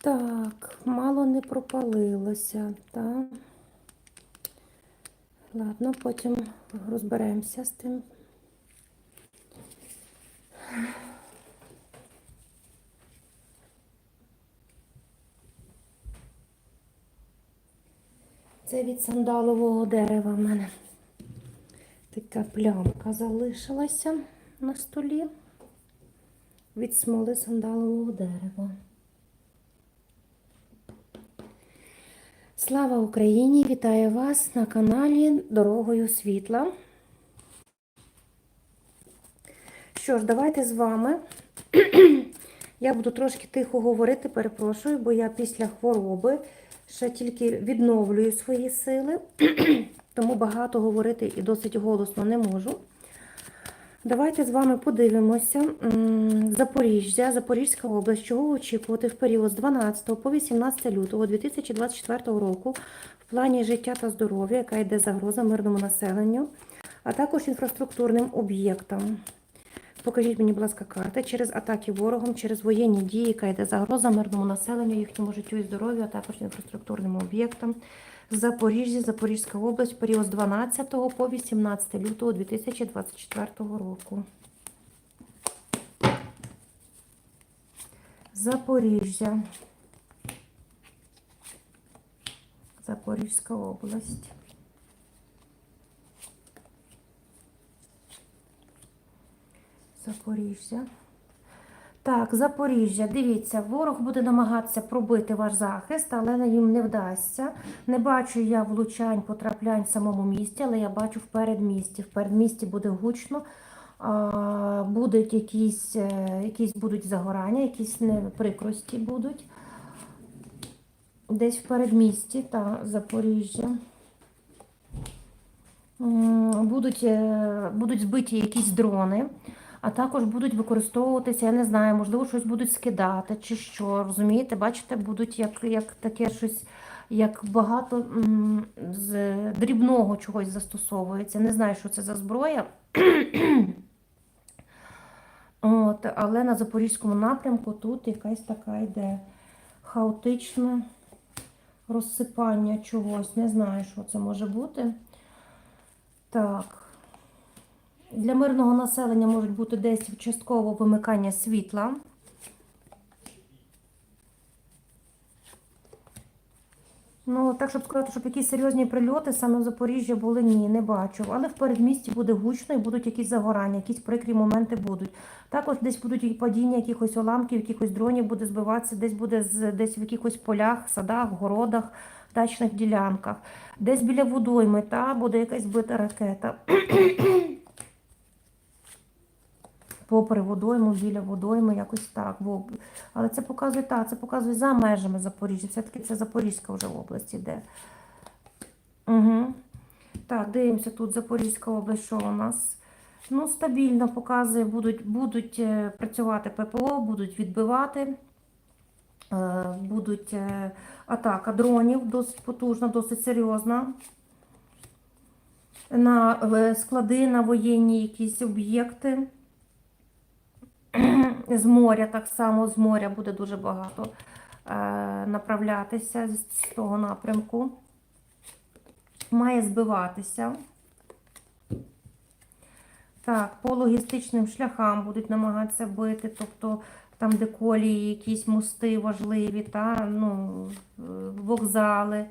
Так, мало не пропалилося, так. Ладно, потім розберемося з тим. Це від сандалового дерева в мене. Така плямка залишилася на столі від смоли сандалового дерева. Слава Україні! Вітаю вас на каналі Дорогою Світла. Що ж, давайте з вами. Я буду трошки тихо говорити, перепрошую, бо я після хвороби ще тільки відновлюю свої сили, тому багато говорити і досить голосно не можу. Давайте з вами подивимося Запоріжжя, Запорізька область, чого очікувати в період з 12 по 18 лютого 2024 року в плані життя та здоров'я, яка йде загроза мирному населенню, а також інфраструктурним об'єктам. Покажіть мені, будь ласка, карти через атаки ворогом, через воєнні дії, яка йде загроза мирному населенню, їхньому життю і здоров'ю, а також інфраструктурним об'єктам. Запоріжжя, Запорізька область, період з 12 по 18 лютого 2024 року. Запоріжжя. Запорізька область. Запоріжжя. Так, Запоріжжя, дивіться, ворог буде намагатися пробити ваш захист, але їм не вдасться. Не бачу я влучань, потраплянь в самому місті, але я бачу в передмісті. В передмісті буде гучно, будуть якісь, е, якісь будуть загорання, якісь прикрості будуть. Десь в передмісті та Запоріжжя. Будуть, е, будуть збиті якісь дрони, а також будуть використовуватися, я не знаю, можливо, щось будуть скидати чи що. Розумієте, бачите, будуть як, як таке щось, як багато м, з дрібного чогось застосовується. Не знаю, що це за зброя. От, але на Запорізькому напрямку тут якась така йде хаотичне розсипання чогось. Не знаю, що це може бути. Так. Для мирного населення можуть бути десь частково вимикання світла. Ну, так, щоб сказати, щоб якісь серйозні прильоти саме в Запоріжжі були, ні, не бачу. Але в передмісті буде гучно і будуть якісь загорання, якісь прикрі моменти будуть. Також десь будуть падіння якихось уламків, якихось дронів буде збиватися, десь буде десь в якихось полях, садах, городах, дачних ділянках. Десь біля водойми, та, буде якась бита ракета. Попри водойму, біля водойми, якось так. Але це показує так, це показує за межами Запоріжжя. Все-таки це Запорізька вже область іде. Угу. Так, дивимося тут Запорізька область, що у нас? Ну, стабільно показує, будуть, будуть е, працювати ППО, будуть відбивати, е, будуть е, атака дронів досить потужна, досить серйозна. На склади, на воєнні якісь об'єкти. З моря так само, з моря буде дуже багато е, направлятися з того напрямку. Має збиватися. Так, по логістичним шляхам будуть намагатися бити, тобто там, де колії, якісь мости важливі, та, ну, е, вокзали.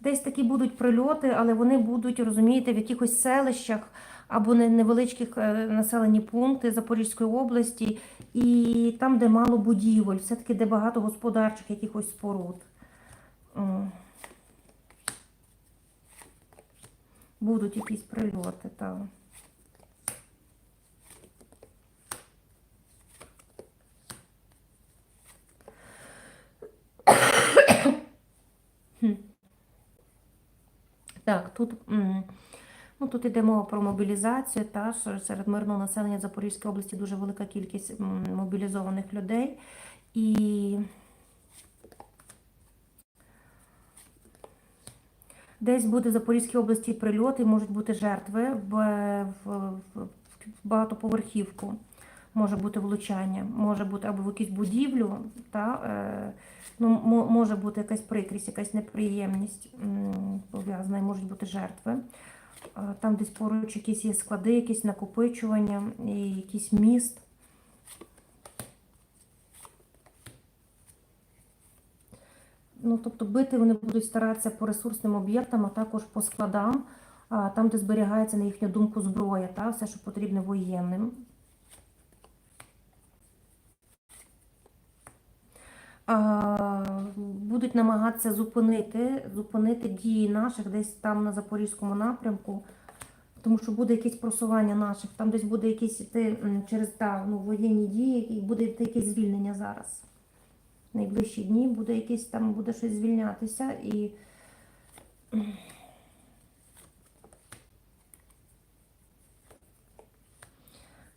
Десь такі будуть прильоти, але вони будуть, розумієте, в якихось селищах або невеличких е, населені пункти Запорізької області, і там, де мало будівель, все-таки де багато господарчих якихось споруд. Будуть якісь прильоти, так. Так, тут, ну, тут йде мова про мобілізацію. Та, серед мирного населення Запорізької області дуже велика кількість мобілізованих людей. І десь буде в Запорізькій області прильоти, можуть бути жертви в, в, в, в багатоповерхівку. може бути влучання, може бути або в якусь будівлю, та, е, ну, може бути якась прикрість, якась неприємність пов'язана, і можуть бути жертви. Там десь поруч якісь є склади, якісь накопичування, і якийсь міст. Ну, тобто бити вони будуть старатися по ресурсним об'єктам, а також по складам, там, де зберігається, на їхню думку, зброя, та, все, що потрібно воєнним. Будуть намагатися зупинити, зупинити дії наших десь там на Запорізькому напрямку, тому що буде якесь просування наших, там десь буде якісь йти через та, ну, воєнні дії, і буде йти якесь звільнення зараз. Найближчі дні буде якесь там, буде щось звільнятися і.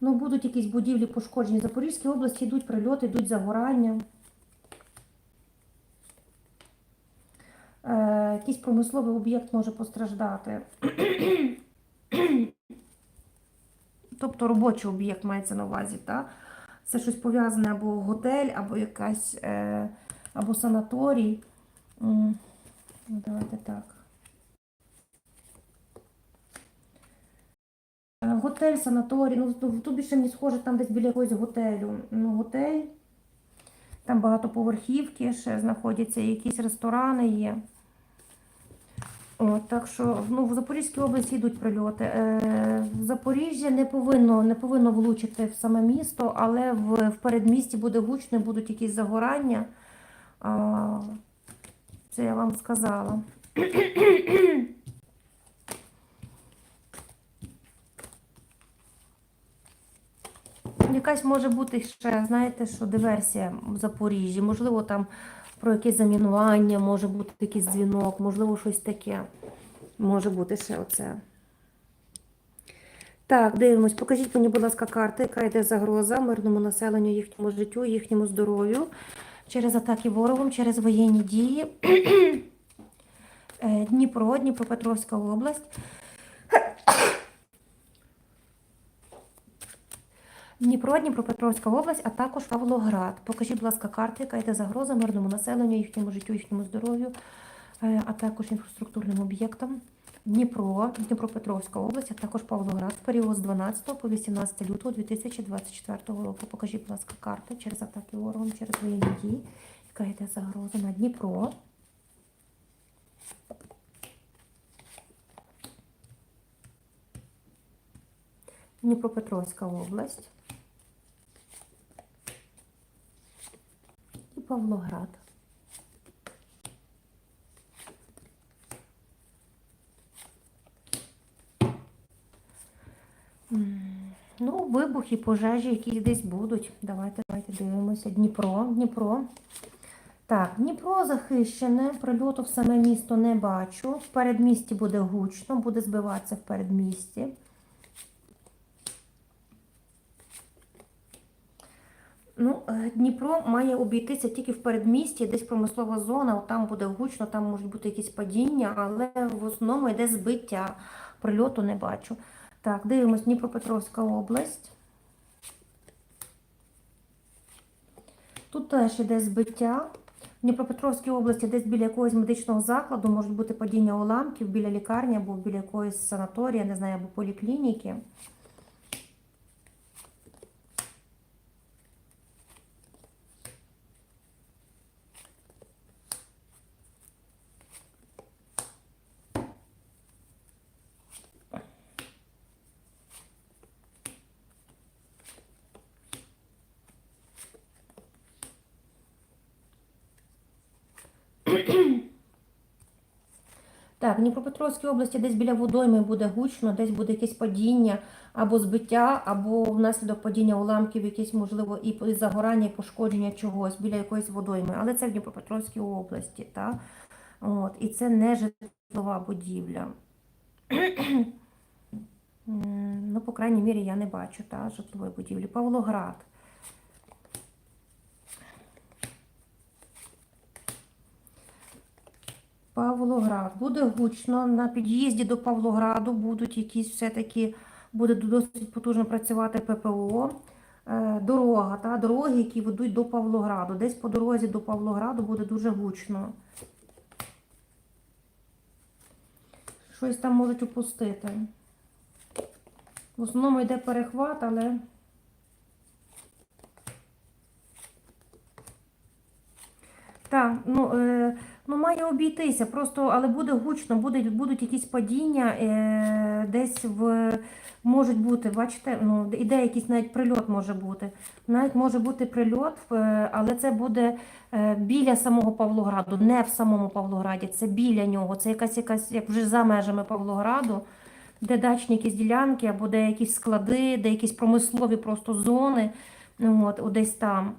Ну, будуть якісь будівлі пошкоджені. В Запорізькій області йдуть прильоти, йдуть загорання. Е, якийсь промисловий об'єкт може постраждати. тобто робочий об'єкт мається на увазі, так? Це щось пов'язане або готель, або якась, е, або санаторій. Ну, Давайте так. Е, Готель, санаторій, ну тут більше мені схоже, там десь біля якогось готелю. Ну, готель, там багатоповерхівки ще знаходяться, якісь ресторани є. О, так що ну, в Запорізькій області йдуть прильоти. Е, Запоріжжя не повинно, не повинно влучити в саме місто, але в, в передмісті буде гучно, будуть якісь загорання. А, це я вам сказала. Якась може бути ще, знаєте, що диверсія в Запоріжжі, можливо, там про якесь замінування, може бути якийсь дзвінок, можливо, щось таке. Може бути ще оце. Так, дивимось. Покажіть мені, будь ласка, карти, яка йде загроза мирному населенню, їхньому життю, їхньому здоров'ю через атаки ворогом, через воєнні дії. Е, Дніпро, Дніпропетровська область. Дніпро, Дніпропетровська область, а також Павлоград. Покажіть, будь ласка, карти, яка йде загроза мирному населенню, їхньому життю, їхньому здоров'ю, е, а також інфраструктурним об'єктам. Дніпро, Дніпропетровська область, а також Павлоград в період з 12 по 18 лютого 2024 року. Покажіть, будь ласка, карти через атаки ворогом, через воєнні дії, яка йде загроза на Дніпро. Дніпропетровська область Павлоград. Ну, вибухи, пожежі, які десь будуть. Давайте, давайте дивимося. Дніпро, Дніпро. Так, Дніпро захищене, прильоту в саме місто не бачу. В передмісті буде гучно, буде збиватися в передмісті. Ну, е, Дніпро має обійтися тільки в передмісті, десь промислова зона, там буде гучно, там можуть бути якісь падіння, але в основному йде збиття. Прильоту не бачу. Так, дивимось Дніпропетровська область. Тут теж іде збиття. В Дніпропетровській області десь біля якогось медичного закладу можуть бути падіння уламків біля лікарні або біля якоїсь санаторії, не знаю, або поліклініки. Так, в Дніпропетровській області десь біля водойми буде гучно, десь буде якесь падіння або збиття, або внаслідок падіння уламків, якесь, можливо, і загорання, і пошкодження чогось біля якоїсь водойми. Але це в Дніпропетровській області, так? От, і це не житлова будівля. Ну, по крайній мірі, я не бачу та, житлової будівлі. Павлоград. Павлоград. Буде гучно. На під'їзді до Павлограду будуть якісь все-таки, буде досить потужно працювати ППО. е, дорога, та, дороги, які ведуть до Павлограду. Десь по дорозі до Павлограду буде дуже гучно. Щось там можуть упустити. В основному йде перехват, але. Так, ну, е, ну має обійтися, просто, але буде гучно, буде, будуть якісь падіння, е, десь в можуть бути, бачите, ну, іде якийсь навіть прильот може бути. Навіть може бути прильот, е, але це буде е, біля самого Павлограду, не в самому Павлограді, це біля нього. Це якась якась, як вже за межами Павлограду, де дачні якісь ділянки, або де якісь склади, де якісь промислові просто зони. Ну, от десь там.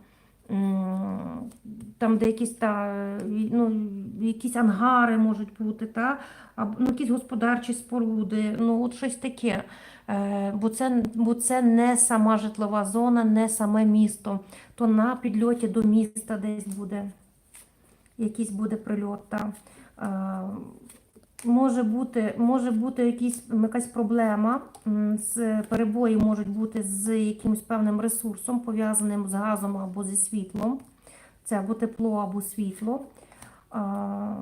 Там, де якісь та, ну, якісь ангари можуть бути, та, або ну, якісь господарчі споруди, ну от щось таке. Е, бо, це, бо це не сама житлова зона, не саме місто. То на підльоті до міста десь буде якийсь буде прильот. Та. Може бути, може бути якісь, якась проблема, з перебої можуть бути з якимось певним ресурсом, пов'язаним з газом або зі світлом. Це або тепло, або світло. А,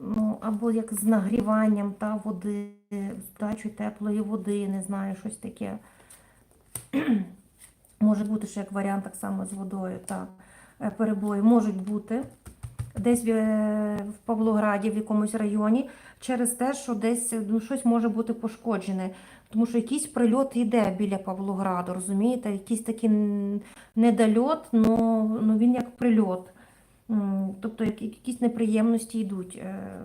ну, або як з нагріванням та води, з дачою теплої води, не знаю, щось таке. Може бути ще як варіант так само з водою. Та е, перебої можуть бути десь в, е, Павлограді, в якомусь районі, через те, що десь ну, щось може бути пошкоджене. Тому що якийсь прильот йде біля Павлограду, розумієте? Якийсь такий недольот, ну, ну він як прильот. Тобто якісь неприємності йдуть. е.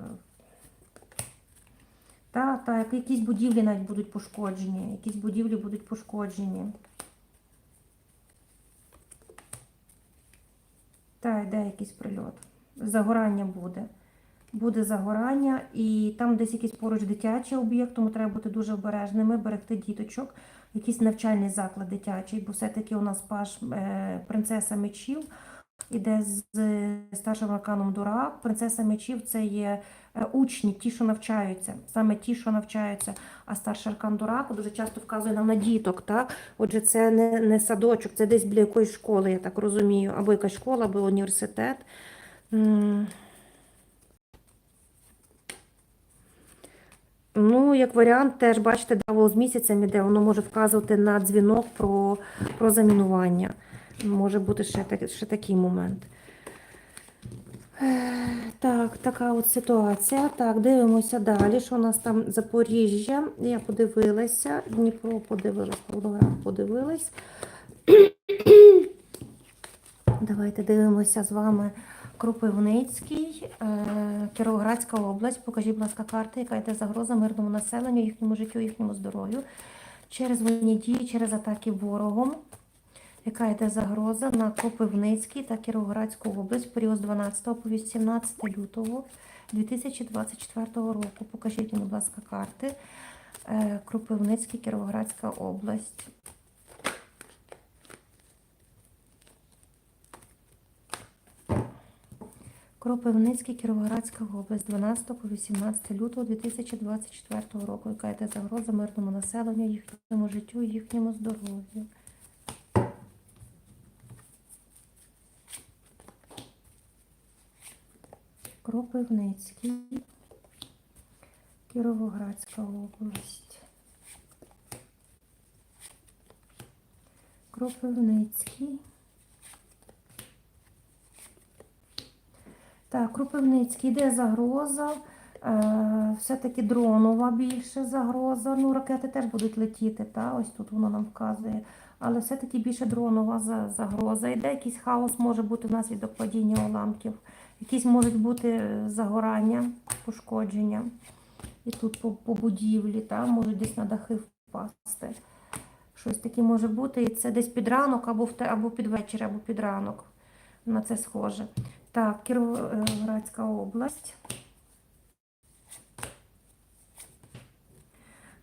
Та, та, якісь будівлі навіть будуть пошкоджені, якісь будівлі будуть пошкоджені. Та, йде якийсь прильот. Загорання буде. Буде загорання, і там десь якийсь поруч дитячий об'єкт, тому треба бути дуже обережними, берегти діточок, якийсь навчальний заклад дитячий, бо все-таки у нас паш е, принцеса мечів іде з старшим арканом Дурак. Принцеса мечів це є е, учні, ті, що навчаються, саме ті, що навчаються. А старший аркан Дураку дуже часто вказує нам на діток. Так? Отже, це не, не садочок, це десь біля якоїсь школи, я так розумію, або якась школа, або університет. Ну, як варіант, теж бачите, даво з місяцем іде, воно може вказувати на дзвінок про, про замінування. Може бути ще, ще такий момент. Так, така от ситуація. Так, дивимося далі. Що у нас там Запоріжжя? Я подивилася, Дніпро подивилась, Павлоград подивилась. Давайте дивимося з вами Кропивницький, е, Кіровоградська область. Покажіть, будь ласка, карти, яка йде загроза мирному населенню, їхньому життю, їхньому здоров'ю. Через воєнні дії, через атаки ворогом. Яка йде загроза на Кропивницький та Кіровоградську область в період з 12 по 18 лютого 2024 року. Покажіть, будь ласка, карти. Е, Кропивницький, Кіровоградська область. Кропивницький, Кіровоградська область, 12 по 18 лютого 2024 року. Яка йде загроза мирному населенню, їхньому життю їхньому здоров'ю. Кропивницький, Кіровоградська область. Кропивницький. Так, Кропивницький, йде загроза. Е, все-таки дронова більше загроза. Ну, ракети теж будуть летіти, та? ось тут воно нам вказує. Але все-таки більше дронова загроза. Йде якийсь хаос може бути внаслідок падіння уламків. Якісь можуть бути загорання, пошкодження. І тут по, по будівлі, та? можуть десь на дахи впасти. Щось таке може бути. І це десь під ранок, або, в те, або під вечір, або під ранок. На це схоже. Так, Кіровоградська область.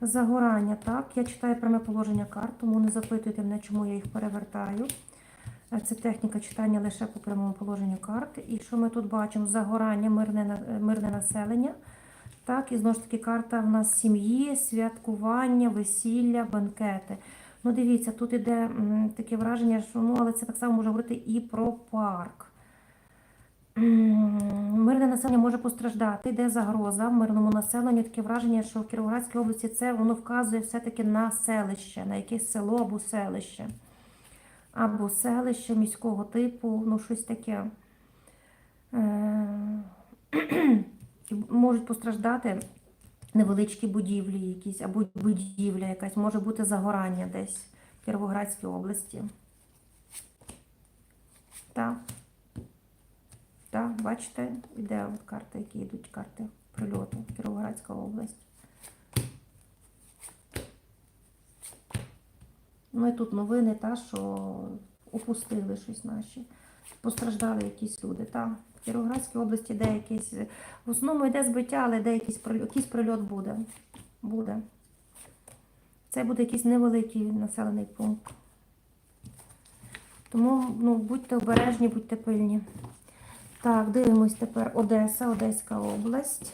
Загорання, так. Я читаю пряме положення карт, тому не запитуйте мене, чому я їх перевертаю. Це техніка читання лише по прямому положенню карт. І що ми тут бачимо? Загорання, мирне, мирне населення. Так, і знову ж таки карта в нас сім'ї, святкування, весілля, банкети. Ну, дивіться, тут іде таке враження, що ну, але це так само може говорити і про парк. Мирне населення може постраждати, йде загроза мирному населенню. Таке враження, що в Кіровоградській області це воно вказує все-таки на селище, на якесь село або селище. Або селище міського типу, ну щось таке. Е, Можуть постраждати невеличкі будівлі якісь, або будівля якась, може бути загорання десь в Кіровоградській області. Так. Так, бачите, іде от карта, які йдуть карти прильоту Кіровоградська область. Ну і тут новини, та, що упустили щось наші. Постраждали якісь люди. Та, в Кіровоградській області де якийсь. В основному йде збиття, але де якийсь прильот, якийсь прильот буде. буде. Це буде якийсь невеликий населений пункт. Тому ну, будьте обережні, будьте пильні. Так, дивимось тепер Одеса, Одеська область.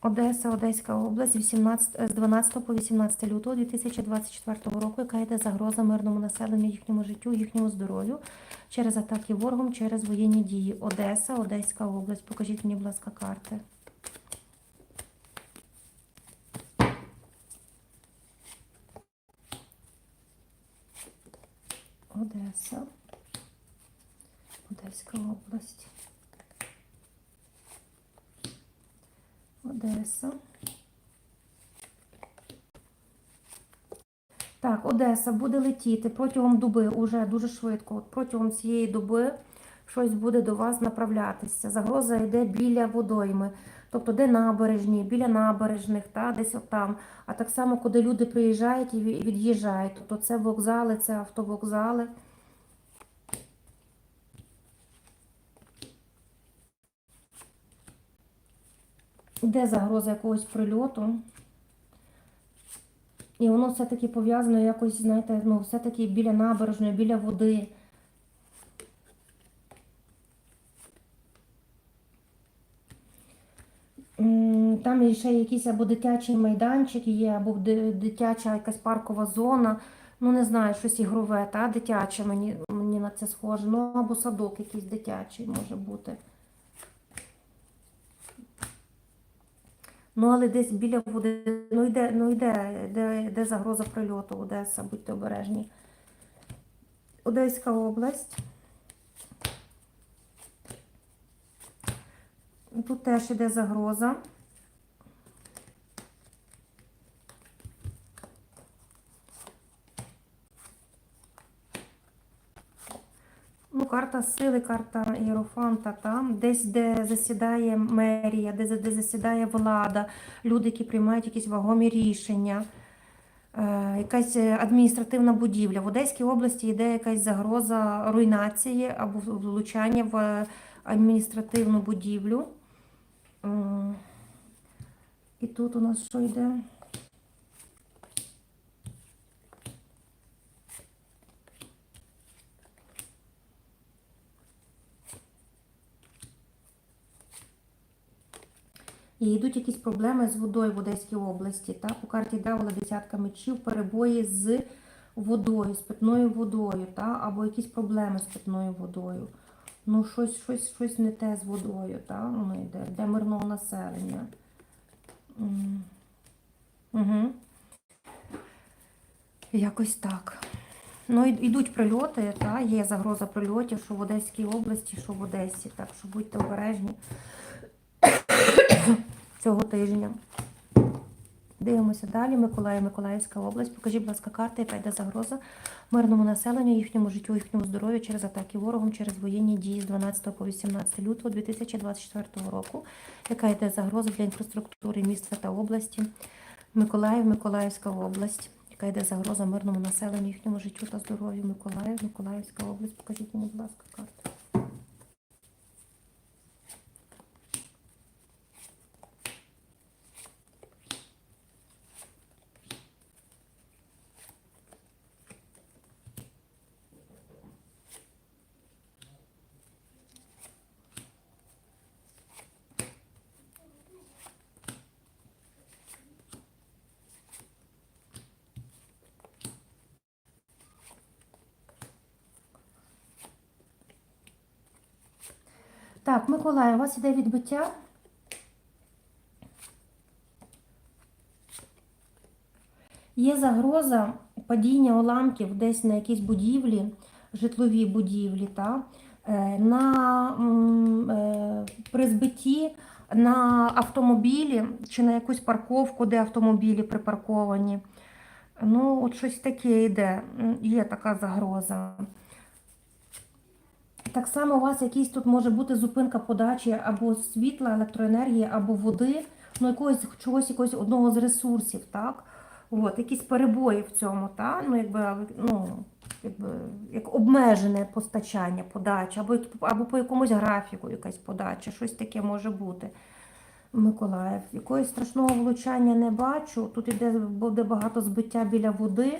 Одеса, Одеська область 18, е, з 12 по 18 лютого 2024 року, яка йде загроза мирному населенню, їхньому життю, їхньому здоров'ю через атаки ворогом, через воєнні дії. Одеса, Одеська область. Покажіть мені, будь ласка, карти. Одеса, Одеська область. Одеса. Так, Одеса буде летіти протягом доби, уже дуже швидко. От протягом цієї доби щось буде до вас направлятися. Загроза йде біля водойми, тобто де набережні, біля набережних, та, десь отам. А так само, куди люди приїжджають і від'їжджають. Тобто це вокзали, це автовокзали. Де загроза якогось прильоту. І воно все-таки пов'язано якось, знаєте, ну, все-таки біля набережної, біля води. Ще якийсь або дитячий майданчик є, або дитяча якась паркова зона. Ну, не знаю, щось ігрове, та дитяче, мені, мені на це схоже. Ну, або садок якийсь дитячий може бути. Ну, але десь біля води, ну йде, ну йде, де, де загроза прильоту, Одеса, будьте обережні. Одеська область. Тут теж іде загроза. Ну, карта сили, карта Єрофанта, там, десь, де засідає мерія, де, де засідає влада, люди, які приймають якісь вагомі рішення, е, якась адміністративна будівля. В Одеській області йде якась загроза руйнації або влучання в адміністративну будівлю. І тут у нас що йде? І йдуть якісь проблеми з водою в Одеській області. Та? По карті Девола десятка мечів, перебої з водою, з питною водою, та? або якісь проблеми з питною водою. Ну, щось, щось, щось не те з водою, та? Воно йде, де мирного населення. Угу. Якось так. Ну, йдуть прильоти, та? є загроза прильотів, що в Одеській області, що в Одесі. Так що будьте обережні цього тижня. Дивимося далі. Миколаїв, Миколаївська область. Покажіть, будь ласка, карти, яка йде загроза мирному населенню, їхньому життю, їхньому здоров'ю через атаки ворогом, через воєнні дії з 12 по 18 лютого 2024 року. Яка йде загроза для інфраструктури міста та області? Миколаїв, Миколаївська область. Яка йде загроза мирному населенню, їхньому життю та здоров'ю? Миколаїв, Миколаївська область. Покажіть мені, будь ласка, карти. Так, Миколай, у вас іде відбиття. Є загроза падіння уламків десь на якійсь будівлі, житловій будівлі, та, е, на, е, при збитті на автомобілі чи на якусь парковку, де автомобілі припарковані. Ну, от щось таке йде, є така загроза. Так само у вас якийсь тут може бути зупинка подачі або світла, електроенергії, або води, ну якогось чогось, якогось одного з ресурсів, так? От, якісь перебої в цьому, так? Ну, якби, ну, якби, як обмежене постачання, подача, або, або по якомусь графіку якась подача, щось таке може бути. Миколаїв. Якогось страшного влучання не бачу. Тут іде буде багато збиття біля води,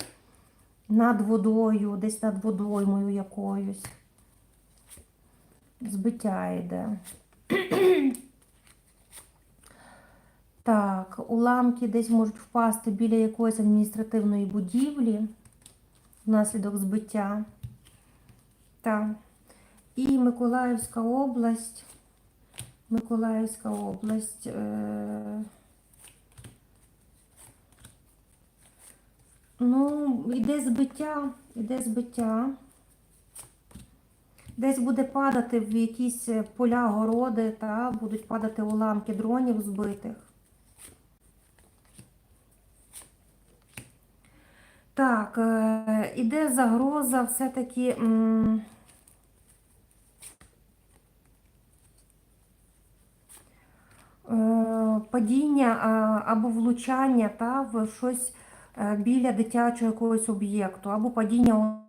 над водою, десь над водоймою якоюсь. Збиття йде. Так, уламки десь можуть впасти біля якоїсь адміністративної будівлі внаслідок збиття. Так. І Миколаївська область. Миколаївська область. Е... Ну, іде збиття, іде збиття. Десь буде падати в якісь поля, городи, та будуть падати уламки дронів збитих. Так, е, іде загроза все-таки. е, Падіння або влучання та, в щось е, біля дитячого якогось об'єкту, або падіння